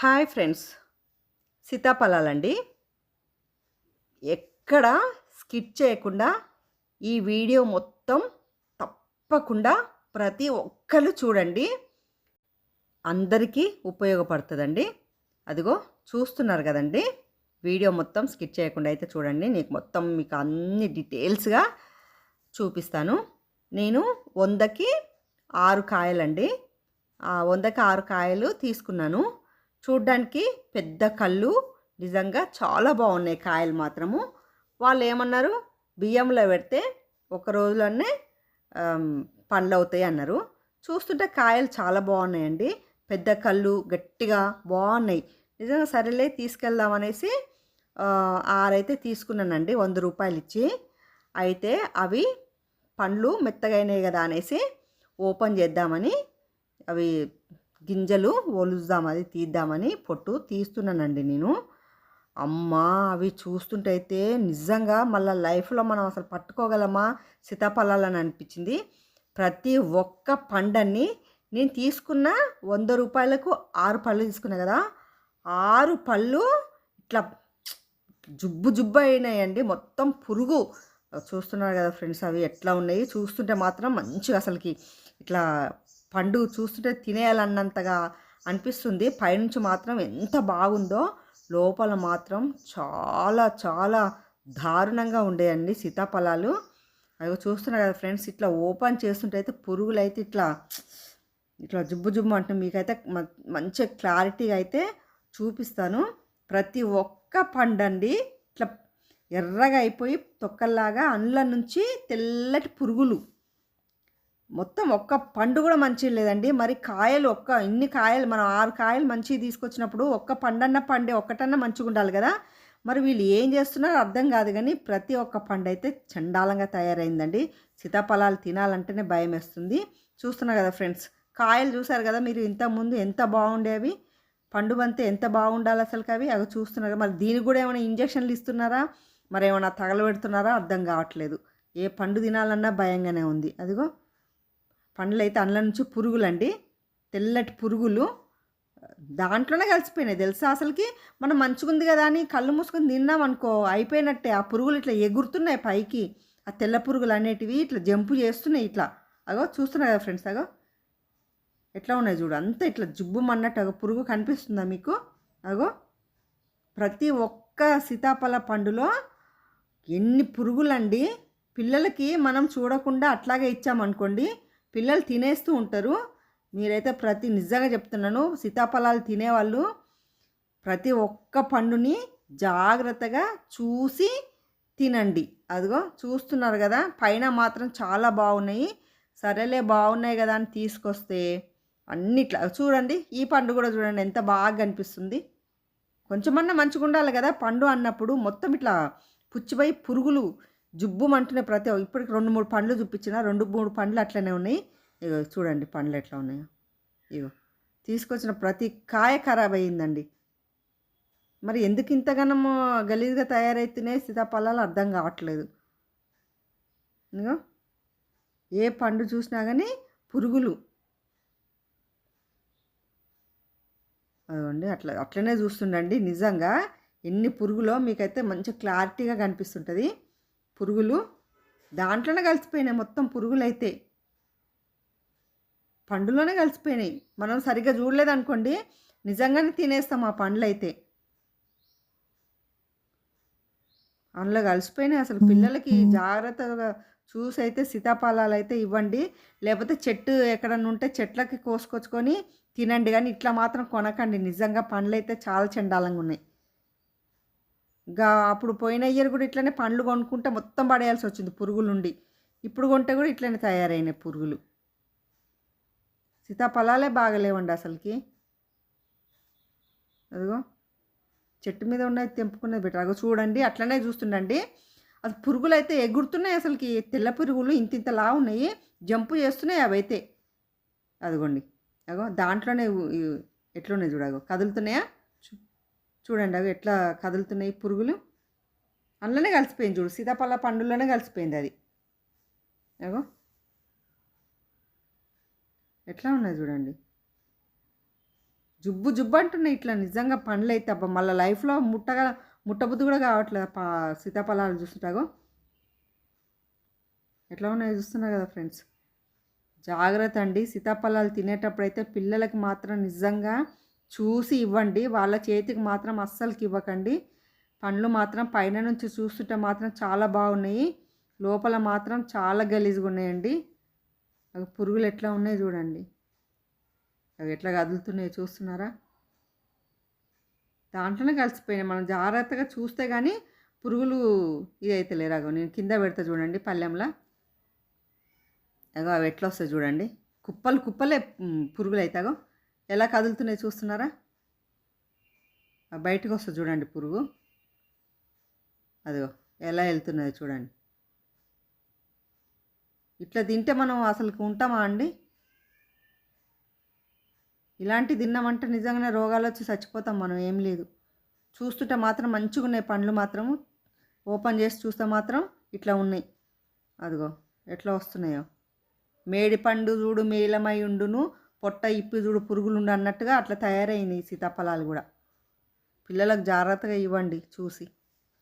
Hi friends. సీతాఫలాలండి. ఎక్కడ skip చేయకుండా ఈ వీడియో మొత్తం తప్పకుండా ప్రతి ఒక్కరు చూడండి. అందరికీ ఉపయోగపడుతుందండి. అదిగో చూస్తున్నారు కదండి. వీడియో మొత్తం స్కిప్ చేయకుండా అయితే చూడండి. నీకు మొత్తం మీకు అన్ని డీటెయిల్స్గా చూపిస్తాను. నేను వందకి ఆరు కాయలండి. వందకి ఆరు కాయలు తీసుకున్నాను. చూడ్డానికి పెద్ద కళ్ళు నిజంగా చాలా బాగున్నాయి కాయలు మాత్రము. వాళ్ళు ఏమన్నారు? బియ్యంలో పెడితే ఒక రోజులోనే పండ్లు అవుతాయి అన్నారు. చూస్తుంటే కాయలు చాలా బాగున్నాయండి. పెద్ద కళ్ళు గట్టిగా బాగున్నాయి. నిజంగా సరేలే తీసుకెళ్దామనేసి అనేసి ఆరైతే తీసుకున్నానండి వంద రూపాయలు ఇచ్చి అయితే అవి పండ్లు మెత్తగైనాయి కదా అనేసి ఓపెన్ చేద్దామని అవి గింజలు ఒలుద్దాం అది తీద్దామని పొట్టు తీస్తున్నానండి నేను. అమ్మా అవి చూస్తుంటే నిజంగా మళ్ళీ లైఫ్లో మనం అసలు పట్టుకోగలమా? సీతాఫలాలని అనిపించింది. ప్రతి ఒక్క పండని నేను తీసుకున్న వంద రూపాయలకు ఆరు పళ్ళు తీసుకున్నా కదా? ఆరు పళ్ళు ఇట్లా జుబ్బు జుబ్బు అయినాయండి. మొత్తం పురుగు. చూస్తున్నారు కదా ఫ్రెండ్స్ అవి ఎట్లా ఉన్నాయి? చూస్తుంటే మాత్రం మంచిగా అసలుకి ఇట్లా పండు చూస్తుంటే తినేయాలన్నంతగా అనిపిస్తుంది. పైనుంచి మాత్రం ఎంత బాగుందో లోపల మాత్రం చాలా చాలా దారుణంగా ఉండేయండి సీతాఫలాలు. అవి చూస్తున్నారు కదా ఫ్రెండ్స్ ఇట్లా ఓపెన్ చేస్తుంటే అయితే పురుగులు అయితే ఇట్లా ఇట్లా జుబ్బు జుబ్బు అంటే మీకైతే మ- మంచి క్లారిటీగా అయితే చూపిస్తాను. ప్రతి ఒక్క పండండి ఇట్లా ఎర్రగా అయిపోయి తొక్కల్లాగా అండ్ల నుంచి తెల్లటి పురుగులు మొత్తం ఒక్క పండు కూడా మంచిగా లేదండి. మరి కాయలు ఒక్క ఇన్ని కాయలు మనం ఆరు కాయలు మంచిగా తీసుకొచ్చినప్పుడు ఒక్క పండన్న పండే ఒక్కటన్నా మంచిగా ఉండాలి కదా. మరి వీళ్ళు ఏం చేస్తున్నారో అర్థం కాదు కానీ ప్రతి ఒక్క పండు అయితే చండాలంగా తయారైందండి. సీతాఫలాలు తినాలంటేనే భయం వేస్తుంది. చూస్తున్నారు కదా ఫ్రెండ్స్ కాయలు చూసారు కదా మీరు ఇంతకుముందు ఎంత బాగుండేవి పండు బంతే ఎంత బాగుండాలి అసలు అవి? అవి చూస్తున్నారు మరి దీనికి కూడా ఏమైనా ఇంజక్షన్లు ఇస్తున్నారా? మరి ఏమైనా తగలబెడుతున్నారా? అర్థం కావట్లేదు. ఏ పండు తినాలన్నా భయంగానే ఉంది. అదిగో పండ్లు అయితే అందులో నుంచి పురుగులండి. తెల్లటి పురుగులు దాంట్లోనే కలిసిపోయినాయి తెలుసా అసలుకి? మనం మంచిగుంది కదా అని కళ్ళు మూసుకొని తిన్నాం అనుకో అయిపోయినట్టే ఆ పురుగులు ఇట్లా ఎగురుతున్నాయి పైకి. ఆ తెల్ల పురుగులు అనేటివి ఇట్లా జంపు చేస్తున్నాయి ఇట్లా. అగో చూస్తున్నారు కదా ఫ్రెండ్స్ అగో. ఎట్లా ఉన్నాయి చూడు అంతా ఇట్లా జుబ్బుమన్నట్టు అగో పురుగు కనిపిస్తుందా మీకు? అగో. ప్రతి ఒక్క సీతాఫల పండులో ఎన్ని పురుగులండి. పిల్లలకి మనం చూడకుండా అట్లాగే ఇచ్చామనుకోండి పిల్లలు తినేస్తూ ఉంటారు. మీరైతే ప్రతి నిజంగా చెప్తున్నాను సీతాఫలాలు తినేవాళ్ళు ప్రతి ఒక్క పండుని జాగ్రత్తగా చూసి తినండి. అదిగో చూస్తున్నారు కదా పైన మాత్రం చాలా బాగున్నాయి. సరేలే బాగున్నాయి కదా అని తీసుకొస్తే అన్నిట్లా చూడండి ఈ పండు కూడా చూడండి ఎంత బాగా కనిపిస్తుంది కొంచెమన్నా మంచిగా ఉండాలి కదా పండు అన్నప్పుడు మొత్తం ఇట్లా పుచ్చిపోయి పురుగులు జుబ్బుమంటున్నాయి ప్రతి ఇప్పటికి రెండు మూడు పండ్లు చూపించిన రెండు మూడు పండ్లు అట్లనే ఉన్నాయి. ఇగో చూడండి పండ్లు ఎట్లా ఉన్నాయో. ఇగో తీసుకొచ్చిన ప్రతి కాయ ఖరాబ్ అయ్యిందండి. మరి ఎందుకు ఇంతగానో గలీజ్గా తయారైతేనే సీతాఫలాలు అర్థం కావట్లేదు. ఇగో ఏ పండు చూసినా కానీ పురుగులు. అదిగోండి అట్లా అట్లనే చూస్తుండండి నిజంగా. ఎన్ని పురుగులో మీకైతే మంచి క్లారిటీగా కనిపిస్తుంటుంది. పురుగులు దాంట్లోనే కలిసిపోయినాయి మొత్తం పురుగులు అయితే పండులోనే కలిసిపోయినాయి. మనం సరిగ్గా చూడలేదనుకోండి నిజంగానే తినేస్తాం ఆ పండ్లు అయితే అందులో కలిసిపోయినాయి అసలు పిల్లలకి జాగ్రత్తగా చూసి అయితే సీతాఫలాలు అయితే ఇవ్వండి. లేకపోతే చెట్టు ఎక్కడన్నా ఉంటే చెట్లకి కోసుకొచ్చుకొని తినండి. కానీ ఇట్లా మాత్రం కొనకండి. నిజంగా పండ్లు అయితే చాలా చండాలంగా ఉన్నాయి. గా అప్పుడు పోయిన ఇయర్ కూడా ఇట్లనే పండ్లు కొనుక్కుంటే మొత్తం పడేయాల్సి వచ్చింది పురుగులు ఉండి ఇప్పుడు కొంటే కూడా ఇట్లనే తయారైనాయి పురుగులు. సీతాఫలాలే బాగలేవండి అసలుకి. అదిగో చెట్టు మీద ఉన్నది తెంపుకున్నది బెటర్. అగో చూడండి అట్లనే చూస్తుండండి. అది పురుగులు అయితే ఎగురుతున్నాయి అసలుకి. తెల్ల పురుగులు ఇంత ఇంతలా ఉన్నాయి. జంపు చేస్తున్నాయి అవి అయితే అదిగోండి. అగో దాంట్లోనే ఎట్లున్నాయి చూడగో కదులుతున్నాయా? చూ- చూడండి అవి ఎట్లా కదులుతున్నాయి పురుగులు. అందులోనే కలిసిపోయింది చూడు సీతాఫల పండులోనే కలిసిపోయింది అది. అగో. ఎట్లా ఉన్నాయి చూడండి. జుబ్బు జుబ్బు అంటున్నాయి ఇట్లా నిజంగా పండ్లు అయితే అబ్బా మళ్ళీ లైఫ్లో ముట్టగా ముట్టబుద్ధి కూడా కావట్లేదు పా సీతాఫలాలు చూస్తుంటాగో ఎట్లా ఉన్నాయో చూస్తున్నారు కదా ఫ్రెండ్స్ జాగ్రత్త అండి సీతాఫలాలు తినేటప్పుడు అయితే పిల్లలకి మాత్రం నిజంగా చూసి ఇవ్వండి. వాళ్ళ చేతికి మాత్రం అస్సలకి ఇవ్వకండి పండ్లు మాత్రం పైన నుంచి చూస్తుంటే మాత్రం చాలా బాగున్నాయి. లోపల మాత్రం చాలా గలీజ్గా ఉన్నాయండి. అవి పురుగులు ఎట్లా ఉన్నాయి చూడండి. అవి ఎట్లా కదులుతున్నాయి చూస్తున్నారా? దాంట్లోనే కలిసిపోయినాయి. మనం జాగ్రత్తగా చూస్తే కానీ పురుగులు ఇది అయితే లేరాగో నేను కింద పెడతా చూడండి పళ్ళెంలో. అగో అవి ఎట్లా వస్తాయి చూడండి. కుప్పలు కుప్పలే పురుగులు అవుతాగో ఎలా కదులుతున్నాయి చూస్తున్నారా? బయటకు వస్తుంది చూడండి పురుగు. అదిగో ఎలా వెళ్తున్నది చూడండి. ఇట్లా తింటే మనం అసలు ఉంటామా అండి? ఇలాంటి తిన్నామంటే నిజంగానే రోగాలు వచ్చి చచ్చిపోతాం మనం ఏం లేదు. చూస్తుంటే మాత్రం మంచిగా ఉన్నాయి పండ్లు మాత్రం ఓపెన్ చేసి చూస్తే మాత్రం ఇట్లా ఉన్నాయి. అదిగో ఎట్లా వస్తున్నాయో. మేడి పండు చూడు మేలమై ఉండును. పొట్ట ఇప్పి చూడు పురుగులు అన్నట్టుగా అట్లా తయారైంది సీతాఫలాలు కూడా. పిల్లలకు జాగ్రత్తగా ఇవ్వండి చూసి.